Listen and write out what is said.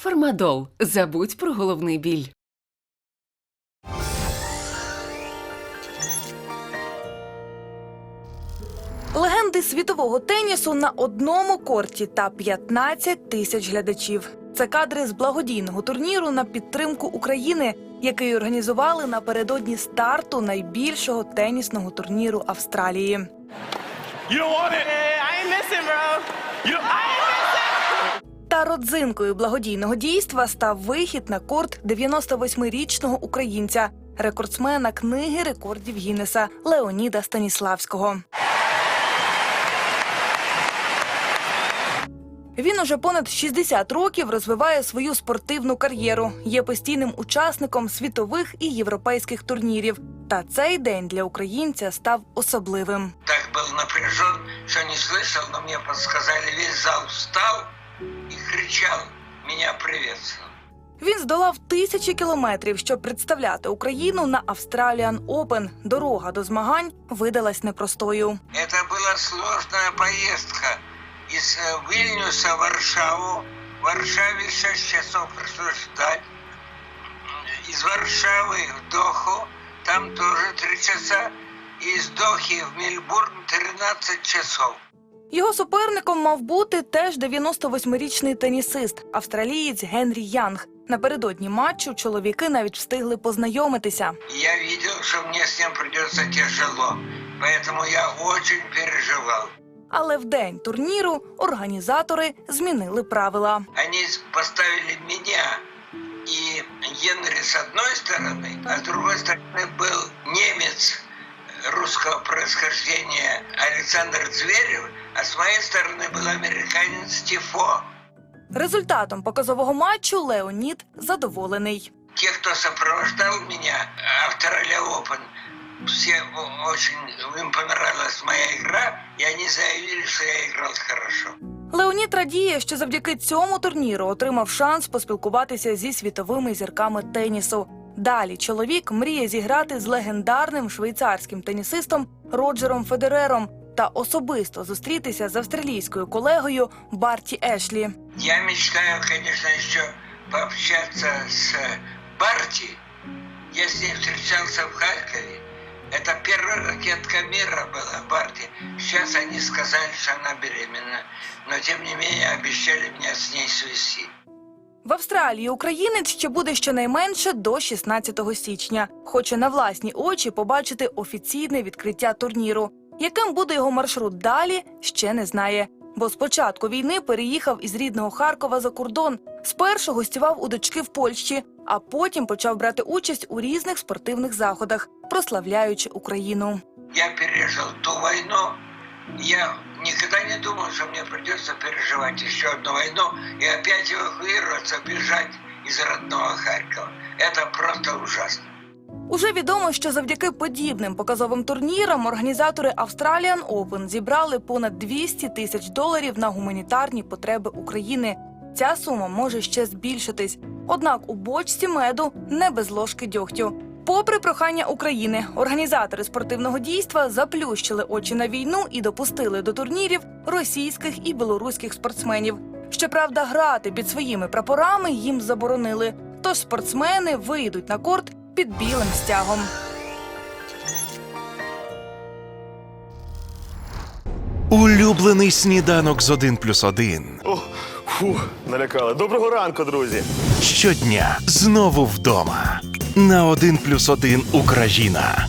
Фармадол. Забудь про головний біль. Легенди світового тенісу на одному корті та 15 тисяч глядачів. Це кадри з благодійного турніру на підтримку України, який організували напередодні старту найбільшого тенісного турніру Австралії. You don't want it. I ain't missing, bro. You Родзинкою благодійного дійства став вихід на корт 98-річного українця, рекордсмена книги рекордів Гіннеса Леоніда Станіславського. Він уже понад 60 років розвиває свою спортивну кар'єру, є постійним учасником світових і європейських турнірів. Та цей день для українця став особливим. так был напряжен, что не слышал, но мне подсказали, весь зал встал Він здолав тисячі кілометрів, щоб представляти Україну на Australian Open. Дорога до змагань видалась непростою. Это была сложная поездка из э, Вильнюса в Варшаву. В Варшаве 6 часов пришлось ждать. Из Варшавы в Доху, там тоже 3 часа. И из Дохи в Мельбурн 13 часов. Його суперником мав бути теж 98-річний тенісист, австралієць Генрі Янг. Напередодні матчу чоловіки навіть встигли познайомитися. Я видел, что мне с ним придется тяжело, поэтому я очень переживал. Але в день турніру організатори змінили правила. Они поставили меня и Генри с одной стороны, а с другой стороны был немец русского происхождения Александр Зверев, а с моей стороны был американец Тифо. Результатом показового матчу Леонід задоволений. Те, кто сопровождал меня, Австралия Open, все очень им понравилась моя игра, и они заявили, что я играл хорошо. Леонід радіє, що завдяки цьому турніру отримав шанс поспілкуватися зі світовими зірками тенісу. Далі чоловік мріє зіграти з легендарним швейцарським тенісистом Роджером Федерером та особисто зустрітися з австралійською колегою Барті Ешлі. Я мечтаю, конечно, еще пообщаться с Барти. Я с ней встречался в Харькове. Это первая ракетка мира была, Барти. Сейчас они сказали, что она беременна. Но, тем не менее, обещали меня с ней свести. В Австралії українець ще буде щонайменше до 16 січня. Хоче на власні очі побачити офіційне відкриття турніру. Яким буде його маршрут далі, ще не знає. Бо з початку війни переїхав із рідного Харкова за кордон. Спершу гостював у дочки в Польщі, а потім почав брати участь у різних спортивних заходах, прославляючи Україну. Я пережил ту войну. Я никогда не думал, что мне придется переживать еще одну войну и опять эвакуироваться, бежать из родного Харькова. Это просто ужасно. Уже відомо, що завдяки подібним показовим турнірам організатори Australian Open зібрали понад 200 тисяч доларів на гуманітарні потреби України. Ця сума може ще збільшитись. Однак у бочці меду не без ложки дьогтю. Попри прохання України, організатори спортивного дійства заплющили очі на війну і допустили до турнірів російських і білоруських спортсменів. Щоправда, грати під своїми прапорами їм заборонили. Тож спортсмени вийдуть на корт під білим стягом. Улюблений сніданок з 1 плюс 1. О, фу, налякали. Доброго ранку, друзі. Щодня знову вдома. На 1 плюс 1 Україна